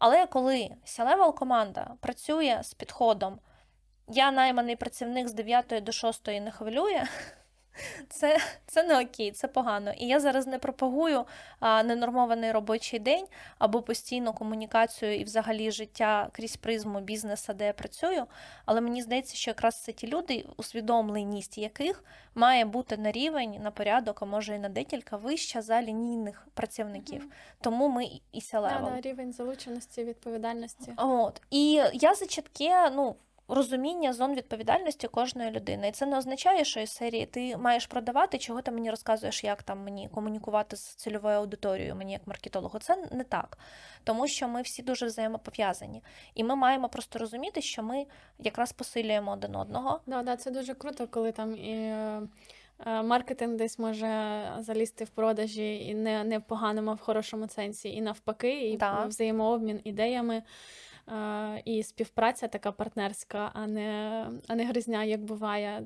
Але коли C-level команда працює з підходом, я найманий працівник з 9 до 6 не хвилює. Це, це не окей, це погано. І я зараз не пропагую а, ненормований робочий день або постійну комунікацію і взагалі життя крізь призму бізнесу, де я працюю. Але мені здається, що якраз це ті люди, усвідомленість яких має бути на рівень, на порядок, а може і на декілька вища за лінійних працівників. Мгм. Тому ми і Да, селево. да, рівень залученості, відповідальності. От. І я за чітке, ну. Розуміння зон відповідальності кожної людини. І це не означає, що із серії ти маєш продавати, чого ти мені розказуєш, як там мені комунікувати з цільовою аудиторією, мені як маркетологу. Це не так. Тому що ми всі дуже взаємопов'язані. І ми маємо просто розуміти, що ми якраз посилюємо один одного. Да, да, це дуже круто, коли там і е, маркетинг десь може залізти в продажі і не, не в поганому, а в хорошому сенсі, і навпаки, і Да. взаємообмін ідеями. Е, І співпраця така партнерська, а не, а не гризня, як буває.